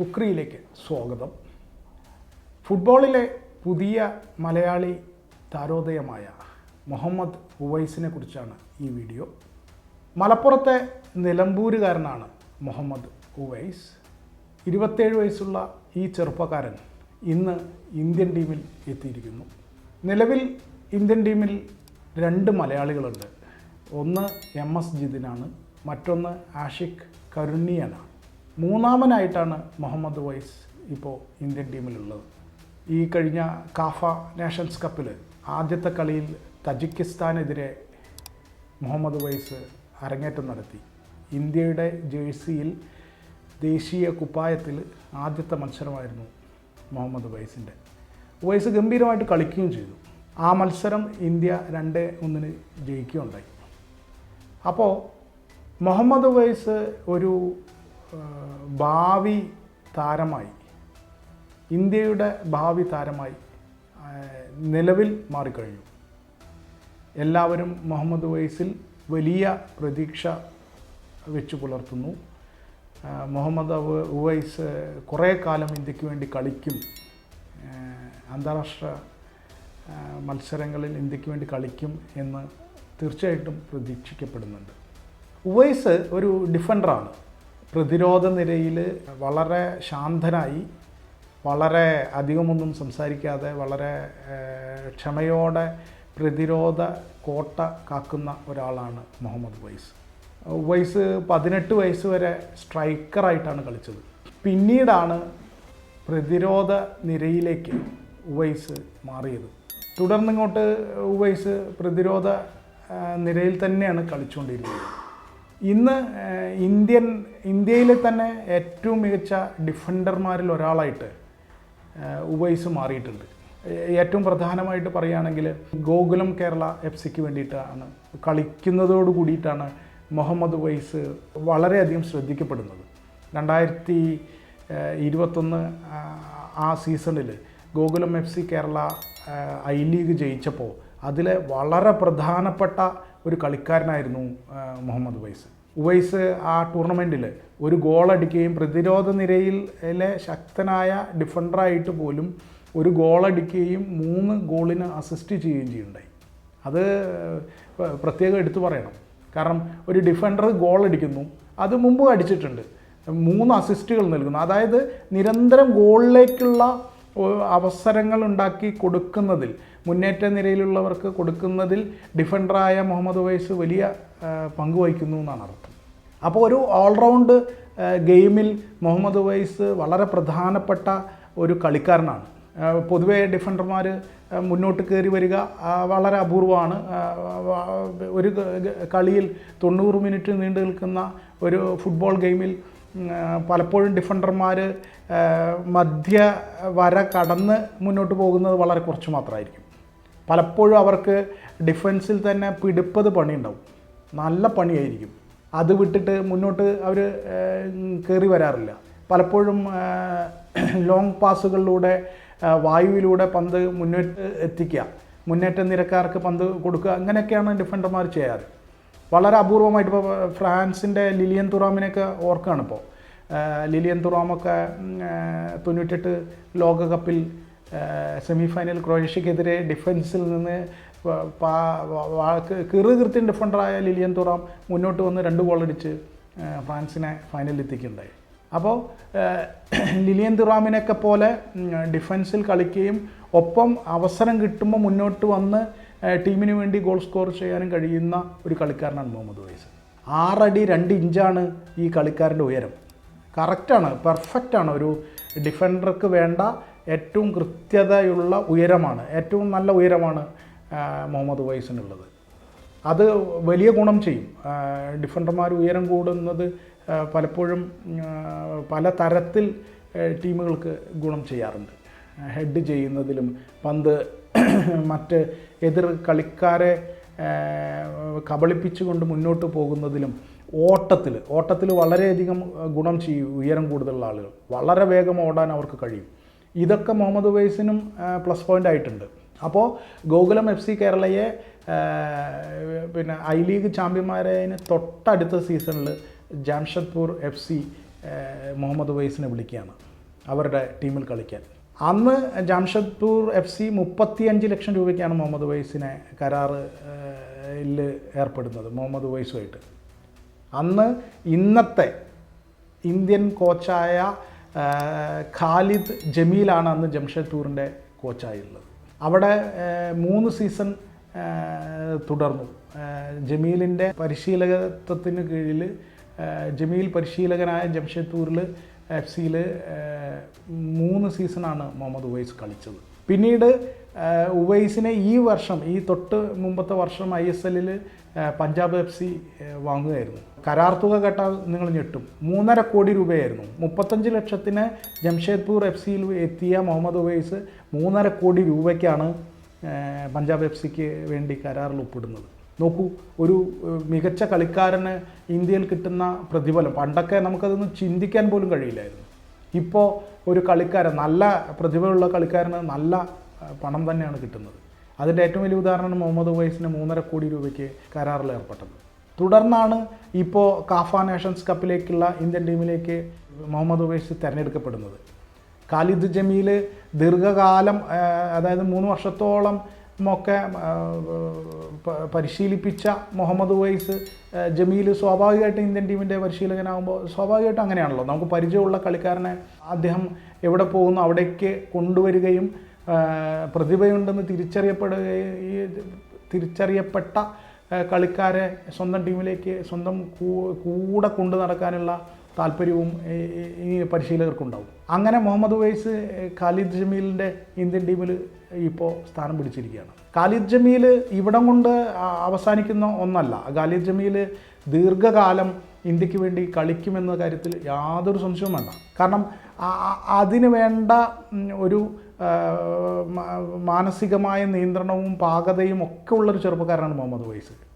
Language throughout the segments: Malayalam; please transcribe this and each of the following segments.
ഫുക്രിയിലേക്ക് സ്വാഗതം. ഫുട്ബോളിലെ പുതിയ മലയാളി താരോദയമായ മുഹമ്മദ് ഉവൈസിനെ കുറിച്ചാണ് ഈ വീഡിയോ. മലപ്പുറത്തെ നിലമ്പൂരുകാരനാണ് മുഹമ്മദ് ഉവൈസ്. ഇരുപത്തേഴ് വയസ്സുള്ള ഈ ചെറുപ്പക്കാരൻ ഇന്ന് ഇന്ത്യൻ ടീമിൽ എത്തിയിരിക്കുന്നു. നിലവിൽ ഇന്ത്യൻ ടീമിൽ രണ്ട് മലയാളികളുണ്ട്. ഒന്ന് എം എസ് ജിതിനാണ് മറ്റൊന്ന് ആഷിഖ് കരുണിയനാണ് മൂന്നാമനായിട്ടാണ് മുഹമ്മദ് വൈസ് ഇപ്പോൾ ഇന്ത്യൻ ടീമിലുള്ളത്. ഈ കഴിഞ്ഞ കാഫ നേഷൻസ് കപ്പിൽ ആദ്യത്തെ കളിയിൽ തജിക്കിസ്ഥാനെതിരെ മുഹമ്മദ് വൈസ് അരങ്ങേറ്റം നടത്തി. ഇന്ത്യയുടെ ജേഴ്സിയിൽ ദേശീയ കുപ്പായത്തിൽ ആദ്യത്തെ മത്സരമായിരുന്നു മുഹമ്മദ് വൈസിന്റെ. വൈസ് ഗംഭീരമായിട്ട് കളിക്കുകയും ചെയ്തു. ആ മത്സരം ഇന്ത്യ രണ്ട് ഒന്നിന് ജയിക്കുകയുണ്ടായി. അപ്പോൾ മുഹമ്മദ് വൈസ് ഒരു ഭാവി താരമായി ഇന്ത്യയുടെ ഭാവി താരമായി നിലവിൽ മാറിക്കഴിഞ്ഞു. എല്ലാവരും മുഹമ്മദ് വൈസിൽ വലിയ പ്രതീക്ഷ വെച്ച് പുലർത്തുന്നു. മുഹമ്മദ് ഉവൈസ് കുറേ കാലം ഇന്ത്യയ്ക്ക് വേണ്ടി കളിക്കും. അന്താരാഷ്ട്ര മത്സരങ്ങളിൽ ഇന്ത്യയ്ക്ക് വേണ്ടി കളിക്കും എന്ന് തീർച്ചയായിട്ടും പ്രതീക്ഷിക്കപ്പെടുന്നുണ്ട്. ഉവൈസ് ഒരു ഡിഫൻഡറാണ്. പ്രതിരോധ നിരയിൽ വളരെ ശാന്തനായി വളരെ അധികമൊന്നും സംസാരിക്കാതെ വളരെ ക്ഷമയോടെ പ്രതിരോധ കോട്ട കാക്കുന്ന ഒരാളാണ് മുഹമ്മദ് വൈസ്. വൈസ് പതിനെട്ട് വയസ്സ് വരെ സ്ട്രൈക്കറായിട്ടാണ് കളിച്ചത്. പിന്നീടാണ് പ്രതിരോധ നിരയിലേക്ക് ഉവൈസ് മാറിയത്. തുടർന്നിങ്ങോട്ട് ഉവൈസ് പ്രതിരോധ നിരയിൽ തന്നെയാണ് കളിച്ചുകൊണ്ടിരുന്നത്. ഇന്ന് ഇന്ത്യൻ ഇന്ത്യയിലെ തന്നെ ഏറ്റവും മികച്ച ഡിഫൻഡർമാരിൽ ഒരാളായിട്ട് ഉവൈസ് മാറിയിട്ടുണ്ട്. ഏറ്റവും പ്രധാനമായിട്ട് പറയുകയാണെങ്കിൽ ഗോകുലം കേരള എഫ് സിക്ക് വേണ്ടിയിട്ടാണ് കളിക്കുന്നതോട് കൂടിയിട്ടാണ് മുഹമ്മദ് ഉവൈസ് വളരെയധികം ശ്രദ്ധിക്കപ്പെടുന്നത്. രണ്ടായിരത്തി ഇരുപത്തൊന്ന് ആ, സീസണിൽ Gokulam F C Kerala I League ജയിച്ചപ്പോൾ അതിലെ വളരെ പ്രധാനപ്പെട്ട ഒരു കളിക്കാരനായിരുന്നു മുഹമ്മദ് ഉവൈസ്. ഉവൈസ് ആ ടൂർണമെന്റിൽ ഒരു ഗോൾ അടിക്കുകയും പ്രതിരോധ നിരയിലെ ശക്തനായ ഡിഫൻഡറായിട്ട് പോലും ഒരു ഗോൾ അടിക്കുകയും മൂന്ന് ഗോളിന് അസിസ്റ്റ് ചെയ്യുകയും ചെയ്യുന്നുണ്ടായി. അത് പ്രത്യേകം എടുത്തു പറയണം. കാരണം ഒരു ഡിഫൻഡർ ഗോൾ അടിക്കുന്നു അത് മുമ്പ് അടിച്ചിട്ടുണ്ട്. മൂന്ന് അസിസ്റ്റുകൾ നൽകുന്നു. അതായത് നിരന്തരം ഗോളിലേക്കുള്ള അവസരങ്ങൾ ഉണ്ടാക്കി കൊടുക്കുന്നതിൽ മുന്നേറ്റ നിരയിലുള്ളവർക്ക് കൊടുക്കുന്നതിൽ ഡിഫൻഡറായ മുഹമ്മദ് വൈസ് വലിയ പങ്ക് വഹിക്കുന്നു എന്നാണ് അർത്ഥം. അപ്പോൾ ഒരു ഓൾറൗണ്ട് ഗെയിമിൽ മുഹമ്മദ് വൈസ് വളരെ പ്രധാനപ്പെട്ട ഒരു കളിക്കാരനാണ്. പൊതുവെ ഡിഫൻഡർമാർ മുന്നോട്ട് കയറി വരിക വളരെ അപൂർവമാണ്. ഒരു കളിയിൽ തൊണ്ണൂറ് മിനിറ്റ് നീണ്ടു നിൽക്കുന്ന ഒരു ഫുട്ബോൾ ഗെയിമിൽ പലപ്പോഴും ഡിഫൻഡർമാർ മധ്യ വര കടന്ന് മുന്നോട്ട് പോകുന്നത് വളരെ കുറച്ച് മാത്രമായിരിക്കും. പലപ്പോഴും അവർക്ക് ഡിഫൻസിൽ തന്നെ പിടിപ്പത് പണിയുണ്ടാവും. നല്ല പണിയായിരിക്കും. അത് വിട്ടിട്ട് മുന്നോട്ട് അവർ കയറി വരാറില്ല. പലപ്പോഴും ലോങ് പാസുകളിലൂടെ വായുവിലൂടെ പന്ത് മുന്നോട്ട് എത്തിക്കുക. മുന്നേറ്റ നിരക്കാർക്ക് പന്ത് കൊടുക്കുക. അങ്ങനെയൊക്കെയാണ് ഡിഫൻഡർമാർ ചെയ്യാറ്. വളരെ അപൂർവമായിട്ട് ഇപ്പോൾ ഫ്രാൻസിന്റെ ലിലിയൻ തുറാമിനെയൊക്കെ ഓർക്കുകയാണ് ഇപ്പോൾ ലിലിയൻ തുറാമൊക്കെ തൊണ്ണൂറ്റെട്ട് ലോകകപ്പിൽ സെമി ഫൈനൽ ക്രൊയേഷ്യക്കെതിരെ ഡിഫൻസിൽ നിന്ന് വ- കൃത്യം ഡിഫൻഡറായ ലിലിയൻ തുറാം മുന്നോട്ട് വന്ന് രണ്ട് ഗോൾ അടിച്ച് ഫ്രാൻസിനെ ഫൈനലിൽ എത്തിക്കുന്നുണ്ടായി അപ്പോൾ ലിലിയൻ തുറാമിനൊക്കെ പോലെ ഡിഫൻസിൽ കളിക്കുകയും ഒപ്പം അവസരം കിട്ടുമ്പോൾ മുന്നോട്ട് വന്ന് ടീമിന് വേണ്ടി ഗോൾ സ്കോർ ചെയ്യാനും കഴിയുന്ന ഒരു കളിക്കാരനാണ് മുഹമ്മദ് വൈസ് ആറടി രണ്ട് ഇഞ്ചാണ് ഈ കളിക്കാരന്റെ ഉയരം. കറക്റ്റാണ് പെർഫെക്റ്റാണ്. ഒരു ഡിഫൻഡർക്ക് വേണ്ട ഏറ്റവും കൃത്യതയുള്ള ഉയരമാണ്. ഏറ്റവും നല്ല ഉയരമാണ് മുഹമ്മദ് വൈസിനുള്ളത് അത് വലിയ ഗുണം ചെയ്യും. ഡിഫൻഡർമാർ ഉയരം കൂടുന്നത് പലപ്പോഴും പല തരത്തിൽ ടീമുകൾക്ക് ഗുണം ചെയ്യാറുണ്ട്. ഹെഡ് ചെയ്യുന്നതിലും പന്ത് മറ്റ് എതിർ കളിക്കാരെ കബളിപ്പിച്ചുകൊണ്ട് മുന്നോട്ട് പോകുന്നതിലും ഓട്ടത്തിൽ ഓട്ടത്തിൽ വളരെയധികം ഗുണം ചെയ്യും ഉയരം കൂടുതലുള്ള ആളുകൾ. വളരെ വേഗം ഓടാൻ അവർക്ക് കഴിയും. ഇതൊക്കെ മുഹമ്മദ് വൈസിനും പ്ലസ് പോയിന്റ് ആയിട്ടുണ്ട്. അപ്പോൾ ഗോകുലം എഫ് സി കേരളയെ പിന്നെ ഐ ലീഗ് ചാമ്പ്യന്മാരതിന് തൊട്ടടുത്ത സീസണിൽ ജാംഷഡ്പൂർ എഫ് സി മുഹമ്മദ് ഉവൈസിനെ വിളിക്കുകയാണ്. അവരുടെ ടീമിൽ കളിക്കാൻ. അന്ന് ജംഷദ്പൂർ എഫ് സി മുപ്പത്തിയഞ്ച് ലക്ഷം രൂപയ്ക്കാണ് മുഹമ്മദ് വൈസിനെ കരാറിൽ ഏർപ്പെടുന്നത് മുഹമ്മദ് വൈസുമായിട്ട്. അന്ന് ഇന്നത്തെ ഇന്ത്യൻ കോച്ചായ ഖാലിദ് ജമീലാണ് അന്ന് ജംഷഡ്പൂരിന്റെ കോച്ചായുള്ളത്. അവിടെ മൂന്ന് സീസൺ തുടർന്നു. ജമീലിന്റെ പരിശീലകത്വത്തിന് കീഴിൽ ജമീൽ പരിശീലകനായ ജംഷഡ്പൂരിൽ എഫ് സിയിൽ മൂന്ന് സീസണാണ് മുഹമ്മദ് ഉവൈസ് കളിച്ചത്. പിന്നീട് ഉവൈസിനെ ഈ വർഷം ഈ തൊട്ട് മുമ്പത്തെ വർഷം ഐ എസ് എല്ലിൽ പഞ്ചാബ് എഫ് സി വാങ്ങുകയായിരുന്നു. കരാർ തുക കേട്ടാൽ നിങ്ങൾ ഞെട്ടും. മൂന്നര കോടി രൂപയായിരുന്നു. മുപ്പത്തഞ്ച് ലക്ഷത്തിന് ജംഷേദ്പൂർ എഫ് സിയിൽ എത്തിയ മുഹമ്മദ് ഉവൈസ് മൂന്നര കോടി രൂപയ്ക്കാണ് പഞ്ചാബ് എഫ് സിക്ക് വേണ്ടി കരാറിൽ ഒപ്പിടുന്നത്. നോക്കൂ ഒരു മികച്ച കളിക്കാരന് ഇന്ത്യയിൽ കിട്ടുന്ന പ്രതിഫലം പണ്ടൊക്കെ നമുക്കതൊന്നും ചിന്തിക്കാൻ പോലും കഴിയില്ലായിരുന്നു. ഇപ്പോൾ ഒരു കളിക്കാരൻ നല്ല പ്രതിഭയുള്ള കളിക്കാരന് നല്ല പണം തന്നെയാണ് കിട്ടുന്നത്. അതിന്റെ ഏറ്റവും വലിയ ഉദാഹരണം മുഹമ്മദ് ഉവൈസിന് മൂന്നര കോടി രൂപയ്ക്ക് കരാറിൽ ഏർപ്പെട്ടത്. തുടർന്നാണ് ഇപ്പോൾ കാഫ നേഷൻസ് കപ്പിലേക്കുള്ള ഇന്ത്യൻ ടീമിലേക്ക് മുഹമ്മദ് ഉവൈസ് തിരഞ്ഞെടുക്കപ്പെടുന്നത്. ഖാലിദ് ജമീൽ ദീർഘകാലം അതായത് മൂന്ന് വർഷത്തോളം ഒക്കെ പരിശീലിപ്പിച്ച മുഹമ്മദ് വൈസ് ജമീൽ സ്വാഭാവികമായിട്ട് ഇന്ത്യൻ ടീമിന്റെ പരിശീലകനാകുമ്പോൾ സ്വാഭാവികമായിട്ടും അങ്ങനെയാണല്ലോ. നമുക്ക് പരിചയമുള്ള കളിക്കാരനെ അദ്ദേഹം എവിടെ പോകുന്നു അവിടേക്ക് കൊണ്ടുവരികയും പ്രതിഭയുണ്ടെന്ന് തിരിച്ചറിയപ്പെടുകയും തിരിച്ചറിയപ്പെട്ട കളിക്കാരെ സ്വന്തം ടീമിലേക്ക് സ്വന്തം കൂടെ കൊണ്ടു നടക്കാനുള്ള താല്പര്യവും ഈ- പരിശീലകർക്കുണ്ടാവും. അങ്ങനെ മുഹമ്മദ് വൈസ് ഖാലിദ് ജമീലിന്റെ ഇന്ത്യൻ ടീമിൽ ഇപ്പോൾ സ്ഥാനം പിടിച്ചിരിക്കുകയാണ്. ഖാലിദ് ജമീൽ ഇവിടം കൊണ്ട് അവസാനിക്കുന്ന ഒന്നല്ല. ഖാലിദ് ജമീൽ ദീർഘകാലം ഇന്ത്യയ്ക്ക് വേണ്ടി കളിക്കുമെന്ന കാര്യത്തിൽ യാതൊരു സംശയവും വേണ്ട. കാരണം അതിന് വേണ്ട ഒരു മാനസികമായ നിയന്ത്രണവും പാകതയും ഒക്കെ ഉള്ളൊരു ചെറുപ്പക്കാരനാണ് മുഹമ്മദ് വൈസ്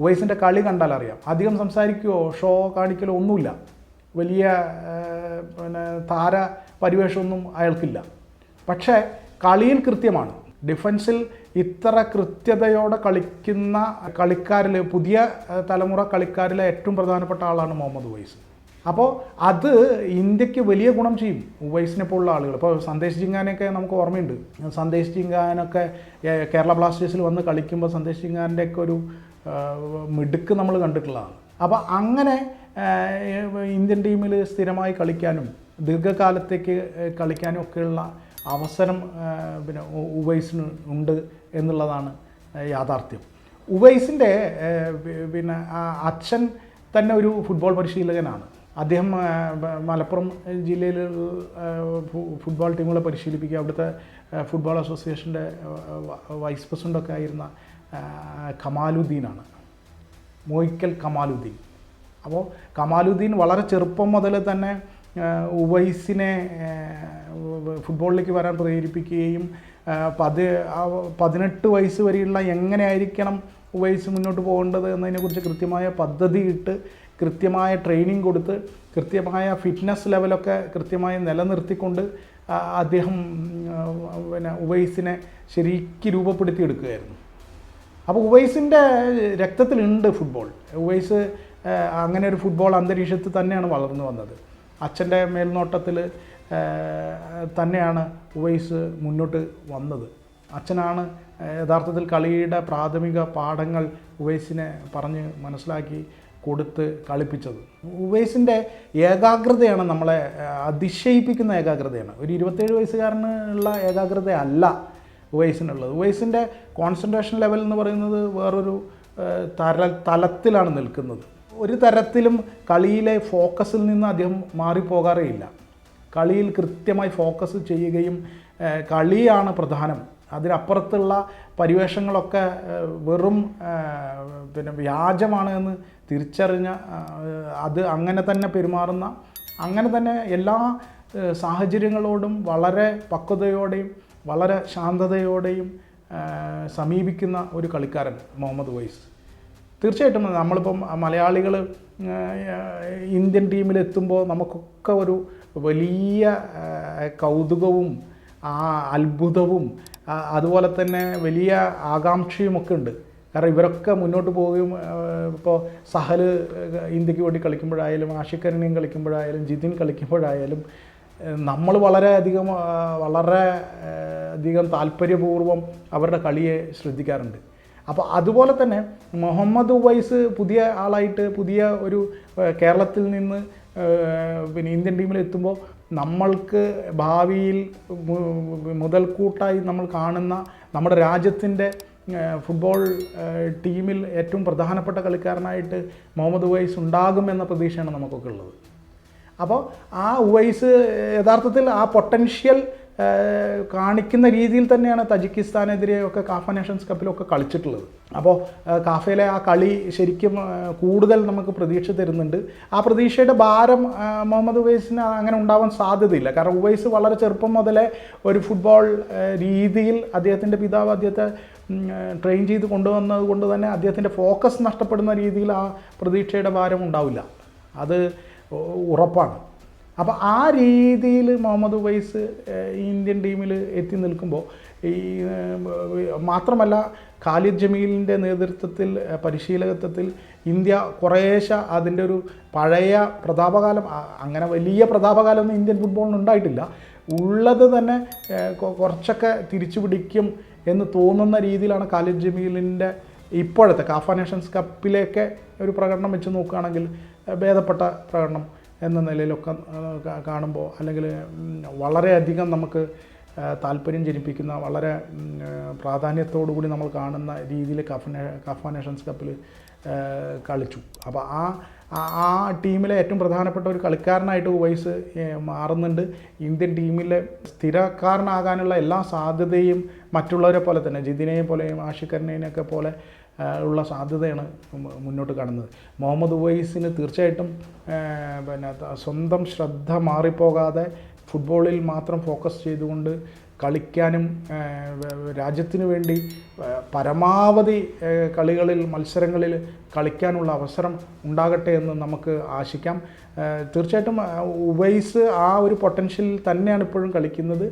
ഉവൈസിന്റെ കളി കണ്ടാൽ അറിയാം അധികം സംസാരിക്കുകയോ ഷോ കാണിക്കലോ ഒന്നുമില്ല. വലിയ പിന്നെ താര പരിവേഷമൊന്നും അയാൾക്കില്ല. പക്ഷേ കളിയിൽ കൃത്യമാണ്. ഡിഫൻസിൽ ഇത്ര കൃത്യതയോടെ കളിക്കുന്ന കളിക്കാരിൽ പുതിയ തലമുറ കളിക്കാരിലെ ഏറ്റവും പ്രധാനപ്പെട്ട ആളാണ് മുഹമ്മദ് ഉവൈസ്. അപ്പോൾ അത് ഇന്ത്യയ്ക്ക് വലിയ ഗുണം ചെയ്യും ഉവൈസിനെ പോലുള്ള ആളുകൾ. ഇപ്പോൾ സന്ദേശ് ജിങ്കാനൊക്കെ നമുക്ക് ഓർമ്മയുണ്ട്. സന്ദേശ് ജിങ്കാനൊക്കെ കേരള ബ്ലാസ്റ്റേഴ്സിൽ വന്ന് കളിക്കുമ്പോൾ സന്ദേശ് ജിങ്കാന്റെ ഒരു മിടുക്ക് നമ്മൾ കണ്ടിട്ടുള്ളതാണ്. അപ്പോൾ അങ്ങനെ ഇന്ത്യൻ ടീമിൽ സ്ഥിരമായി കളിക്കാനും ദീർഘകാലത്തേക്ക് കളിക്കാനും ഒക്കെയുള്ള അവസരം പിന്നെ ഉവൈസിന് ഉണ്ട് എന്നുള്ളതാണ് യാഥാർത്ഥ്യം. ഉവൈസിന്റെ പിന്നെ അച്ഛൻ തന്നെ ഒരു ഫുട്ബോൾ പരിശീലകനാണ്. അദ്ദേഹം മലപ്പുറം ജില്ലയിൽ ഫുട്ബോൾ ടീമുകളെ പരിശീലിപ്പിക്കുക അവിടുത്തെ ഫുട്ബോൾ അസോസിയേഷന്റെ വൈസ് പ്രസിഡന്റൊക്കെ ആയിരുന്ന കമാലുദ്ദീനാണ്. മോയിക്കൽ കമാലുദ്ദീൻ. അപ്പോൾ കമാലുദ്ദീൻ വളരെ ചെറുപ്പം മുതൽ തന്നെ ഉവൈസിനെ ഫുട്ബോളിലേക്ക് വരാൻ പ്രേരിപ്പിക്കുകയും പതി പതിനെട്ട് വയസ്സ് വരെയുള്ള എങ്ങനെയായിരിക്കണം ഉവൈസ് മുന്നോട്ട് പോകേണ്ടത് എന്നതിനെക്കുറിച്ച് കൃത്യമായ പദ്ധതി ഇട്ട് കൃത്യമായ ട്രെയിനിങ് കൊടുത്ത് കൃത്യമായ ഫിറ്റ്നസ് ലെവലൊക്കെ കൃത്യമായി നിലനിർത്തിക്കൊണ്ട് അദ്ദേഹം പിന്നെ ഉവൈസിനെ ശരിക്ക് രൂപപ്പെടുത്തിയെടുക്കുകയായിരുന്നു. അപ്പോൾ ഉവൈസിന്റെ രക്തത്തിലുണ്ട് ഫുട്ബോൾ. ഉവൈസ് അങ്ങനെ ഒരു ഫുട്ബോൾ അന്തരീക്ഷത്തിൽ തന്നെയാണ് വളർന്നു വന്നത്. അച്ഛന്റെ മേൽനോട്ടത്തിൽ തന്നെയാണ് ഉവൈസ് മുന്നോട്ട് വന്നത്. അച്ഛനാണ് യഥാർത്ഥത്തിൽ കളിയുടെ പ്രാഥമിക പാഠങ്ങൾ ഉവൈസിനെ പറഞ്ഞ് മനസ്സിലാക്കി കൊടുത്ത് കളിപ്പിച്ചത്. ഉവൈസിന്റെ ഏകാഗ്രതയാണ് നമ്മളെ അതിശയിപ്പിക്കുന്ന ഏകാഗ്രതയാണ്. ഒരു ഇരുപത്തേഴ് വയസ്സുകാരനുള്ള ഏകാഗ്രത അല്ല ഉവൈസിനുള്ളത്. ഉവൈസിന്റെ കോൺസെൻട്രേഷൻ ലെവൽ എന്ന് പറയുന്നത് വേറൊരു തല തലത്തിലാണ് നിൽക്കുന്നത്. ഒരു തരത്തിലും കളിയിലെ ഫോക്കസിൽ നിന്ന് അദ്ദേഹം മാറിപ്പോകാറേയില്ല. കളിയിൽ കൃത്യമായി ഫോക്കസ് ചെയ്യുകയും കളിയാണ് പ്രധാനം. അതിനപ്പുറത്തുള്ള പരിവേഷങ്ങളൊക്കെ വെറും പിന്നെ വ്യാജമാണ് എന്ന് തിരിച്ചറിഞ്ഞ അത് അങ്ങനെ തന്നെ പെരുമാറുന്ന അങ്ങനെ തന്നെ എല്ലാ സാഹചര്യങ്ങളോടും വളരെ പക്വതയോടെയും വളരെ ശാന്തതയോടെയും സമീപിക്കുന്ന ഒരു കളിക്കാരൻ മുഹമ്മദ് വൈസ്. തീർച്ചയായിട്ടും നമ്മളിപ്പം മലയാളികൾ ഇന്ത്യൻ ടീമിലെത്തുമ്പോൾ നമുക്കൊക്കെ ഒരു വലിയ കൗതുകവും അത്ഭുതവും അതുപോലെ തന്നെ വലിയ ആകാംക്ഷയും ഒക്കെ ഉണ്ട്. കാരണം ഇവരൊക്കെ മുന്നോട്ട് പോവുകയും ഇപ്പോൾ സഹൽ ഇന്ത്യയ്ക്ക് വേണ്ടി കളിക്കുമ്പോഴായാലും ആഷിക്കരണിയും കളിക്കുമ്പോഴായാലും ജിതിൻ കളിക്കുമ്പോഴായാലും നമ്മൾ വളരെ അധികം വളരെ അധികം താല്പര്യപൂർവം അവരുടെ കളിയെ ശ്രദ്ധിക്കാറുണ്ട്. അപ്പോൾ അതുപോലെ തന്നെ മുഹമ്മദ് ഉവൈസ് പുതിയ ആളായിട്ട് പുതിയ ഒരു കേരളത്തിൽ നിന്ന് പിന്നെ ഇന്ത്യൻ ടീമിൽ എത്തുമ്പോൾ നമ്മൾക്ക് ഭാവിയിൽ മുതൽക്കൂട്ടായി നമ്മൾ കാണുന്ന നമ്മുടെ രാജ്യത്തിന്റെ ഫുട്ബോൾ ടീമിൽ ഏറ്റവും പ്രധാനപ്പെട്ട കളിക്കാരനായിട്ട് മുഹമ്മദ് ഉവൈസ് ഉണ്ടാകുമെന്ന പ്രതീക്ഷയാണ് നമുക്കൊക്കെ ഉള്ളത്. അപ്പോൾ ആ ഉവൈസ് യഥാർത്ഥത്തിൽ ആ പൊട്ടൻഷ്യൽ കാണിക്കുന്ന രീതിയിൽ തന്നെയാണ് തജിക്കിസ്ഥാനെതിരെ ഒക്കെ കാഫ നേഷൻസ് കപ്പിലൊക്കെ കളിച്ചിട്ടുള്ളത്. അപ്പോൾ കാഫയിലെ ആ കളി ശരിക്കും കൂടുതൽ നമുക്ക് പ്രതീക്ഷ തരുന്നുണ്ട്. ആ പ്രതീക്ഷയുടെ ഭാരം മുഹമ്മദ് ഉവൈസിന് അങ്ങനെ ഉണ്ടാവാൻ സാധ്യതയില്ല. കാരണം ഉവൈസ് വളരെ ചെറുപ്പം മുതലേ ഒരു ഫുട്ബോൾ രീതിയിൽ അദ്ദേഹത്തിന്റെ പിതാവ് അദ്ദേഹത്തെ ട്രെയിൻ ചെയ്ത് കൊണ്ടുവന്നത് കൊണ്ട് തന്നെ അദ്ദേഹത്തിന്റെ ഫോക്കസ് നഷ്ടപ്പെടുന്ന രീതിയിൽ ആ പ്രതീക്ഷയുടെ ഭാരം ഉണ്ടാവില്ല. അത് ഉറപ്പാണ്. അപ്പോൾ ആ രീതിയിൽ മുഹമ്മദ് ഉവൈസ് ഇന്ത്യൻ ടീമിൽ എത്തി നിൽക്കുമ്പോൾ ഈ മാത്രമല്ല ഖാലിദ് ജമീലിന്റെ നേതൃത്വത്തിൽ പരിശീലകത്വത്തിൽ ഇന്ത്യ കുറേശ്ശെ അതിന്റെ ഒരു പഴയ പ്രതാപകാലം അങ്ങനെ വലിയ പ്രതാപകാലമൊന്നും ഇന്ത്യൻ ഫുട്ബോളിന് ഉണ്ടായിട്ടില്ല. ഉള്ളത് തന്നെ കുറച്ചൊക്കെ തിരിച്ചു പിടിക്കും എന്ന് തോന്നുന്ന രീതിയിലാണ് ഖാലിദ് ജമീലിന്റെ ഇപ്പോഴത്തെ കാഫ നേഷൻസ് കപ്പിലേക്ക് ഒരു പ്രകടനം വെച്ച് നോക്കുകയാണെങ്കിൽ ഭേദപ്പെട്ട പ്രകടനം. എന്ന നിലയിലൊക്കെ കാണുമ്പോൾ അല്ലെങ്കിൽ വളരെയധികം നമുക്ക് താല്പര്യം ജനിപ്പിക്കുന്ന വളരെ പ്രാധാന്യത്തോടു കൂടി നമ്മൾ കാണുന്ന രീതിയിൽ കഫ് കഫ നേഷൻസ് കപ്പിൽ കളിച്ചു. അപ്പോൾ ആ ആ- ടീമിലെ ഏറ്റവും പ്രധാനപ്പെട്ട ഒരു കളിക്കാരനായിട്ട് ഏഹ്, മാറുന്നുണ്ട്. ഇന്ത്യൻ ടീമിലെ സ്ഥിരക്കാരനാകാനുള്ള എല്ലാ സാധ്യതയും മറ്റുള്ളവരെ പോലെ തന്നെ ജിതിനെയും പോലെയും ആഷിഖറിനെയൊക്കെ പോലെ ഉള്ള സാധ്യതയാണ് മുന്നോട്ട് കാണുന്നത്. മുഹമ്മദ് ഉവൈസിന് തീർച്ചയായിട്ടും പിന്നെ സ്വന്തം ശ്രദ്ധ മാറിപ്പോകാതെ ഫുട്ബോളിൽ മാത്രം ഫോക്കസ് ചെയ്തുകൊണ്ട് കളിക്കാനും രാജ്യത്തിന് വേണ്ടി പരമാവധി കളികളിൽ മത്സരങ്ങളിൽ കളിക്കാനുള്ള അവസരം ഉണ്ടാകട്ടെ എന്ന് നമുക്ക് ആശിക്കാം. തീർച്ചയായിട്ടും ഉവൈസ് ആ ഒരു പൊട്ടൻഷ്യൽ തന്നെയാണ് ഇപ്പോഴും കളിക്കുന്നത്.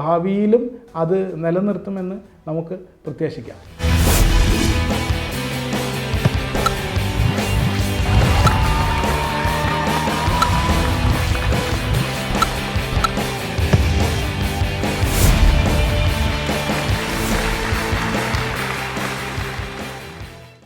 ഭാവിയിലും അത് നിലനിർത്തുമെന്ന് നമുക്ക് പ്രത്യാശിക്കാം.